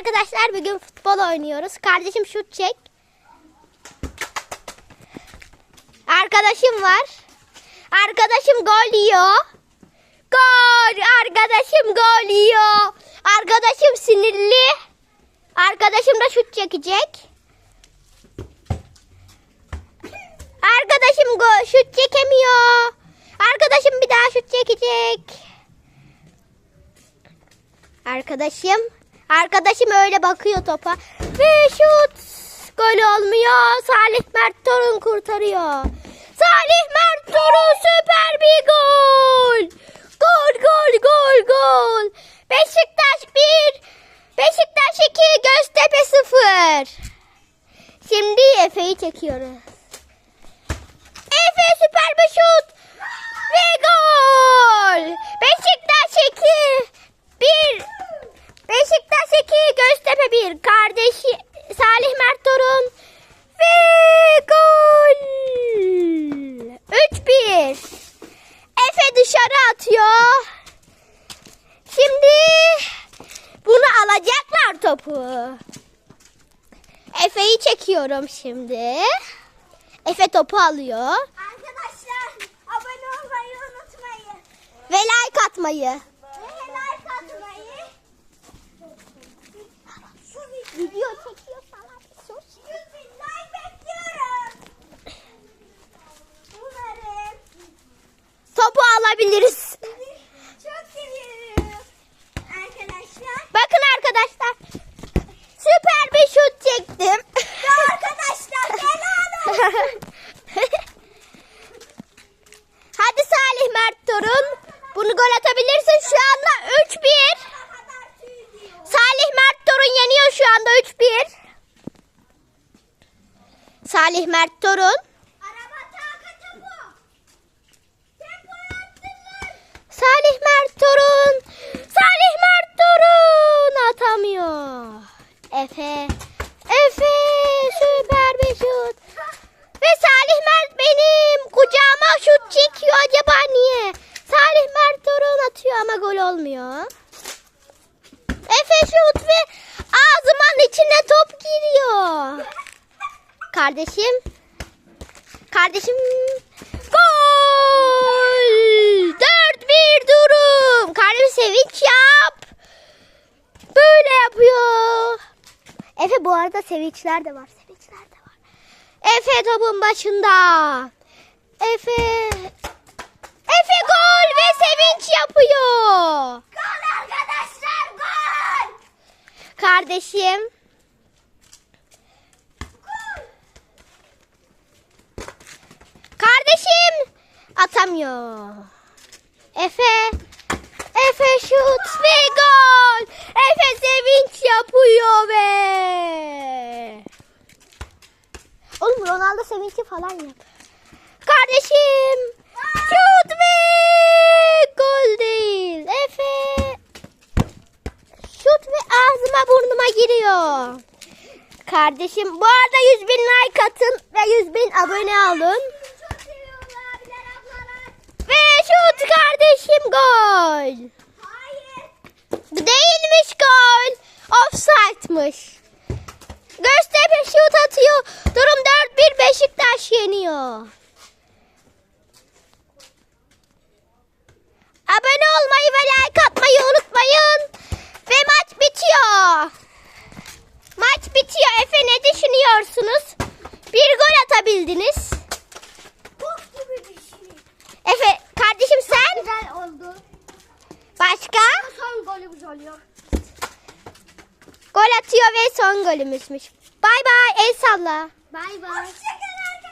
arkadaşlar bugün futbol oynuyoruz. Kardeşim şut çek. Arkadaşım var. Arkadaşım gol yiyor. Gol! Arkadaşım gol yiyor. Arkadaşım sinirli. Arkadaşım da şut çekecek. Arkadaşım go şut çekemiyor. Arkadaşım bir daha şut çekecek. Arkadaşım. Arkadaşım öyle bakıyor topa. Ve şut. Gol olmuyor. Salih Mert Torun kurtarıyor. Salih Mert Torun süper bir gol. Gol gol gol gol. Beşiktaş 1. Beşiktaş 2. Göztepe 0. Şimdi Efe'yi çekiyoruz. Efe süper bir şut. Ve gol. Beşiktaş 2. 1. Beşiktaş 2. Göztepe 1. Kardeşi Salih Mert Torun. Ve gol. 3-1. Efe dışarı atıyor. Şimdi bunu alacaklar topu. Efe'yi çekiyorum şimdi. Efe topu alıyor. Arkadaşlar abone olmayı unutmayın. Ve like atmayı. Ve like atmayı. Video çekiyor falan. Sus. 100 bin like bekliyorum. Umarım Topu alabiliriz. sizi çok seviyorum. Arkadaşlar. Bakın arkadaşlar. Süper bir şut çektim. Ve arkadaşlar helal olsun. Hadi Torun. Bunu gol atabilirsin. Şu anda 3-1. Ne kadar tüy diyor. Salih Mert Torun yeniyor şu anda 3-1. Salih Mert Torun. Araba takatı bu. Tempo yaptınlar. Salih Mert Torun. Salih Mert Torun atamıyor. Efe. Efe süper bir şut. Ve Salih Mert benim kucağıma şut çekiyor acaba niye? Salih Mert Torun atıyor ama gol olmuyor. Efe şut ve ağzımın içine top giriyor. Kardeşim. Kardeşim. Gol! 4-1 durum. Kardeşim sevinç yap. Böyle yapıyor. Efe bu arada sevinçler de var. Sevinçler de var. Efe topun başında. Efe. Efe gol ve sevinç yapıyor. Gol arkadaşlar gol. Kardeşim. Kardeşim atamıyor. Efe. Efe şut ve gol. Efe sevinç yapıyor ve. Oğlum Ronaldo sevinci falan yap. Kardeşim. Şut ve gol değil. Efe. Şut ve ağzıma burnuma giriyor. Kardeşim bu arada 100 bin like atın ve 100 bin abone olun. Ve şut kardeşim gol. Hayır. Değilmiş gol. Offside'mış. Göztepe şut atıyor. Durum 4-1 Beşiktaş yeniyor. Abone olmayı ve like atmayı unutmayın. Ve maç bitiyor. Maç bitiyor. Efe ne düşünüyorsunuz? Atabildiniz. Bok gibi bir şey. Efe kardeşim sen Güzel oldu. başka Son golümüz oluyor. gol atıyor ve son golümüzmüş. Bay bay el salla. Bay bay.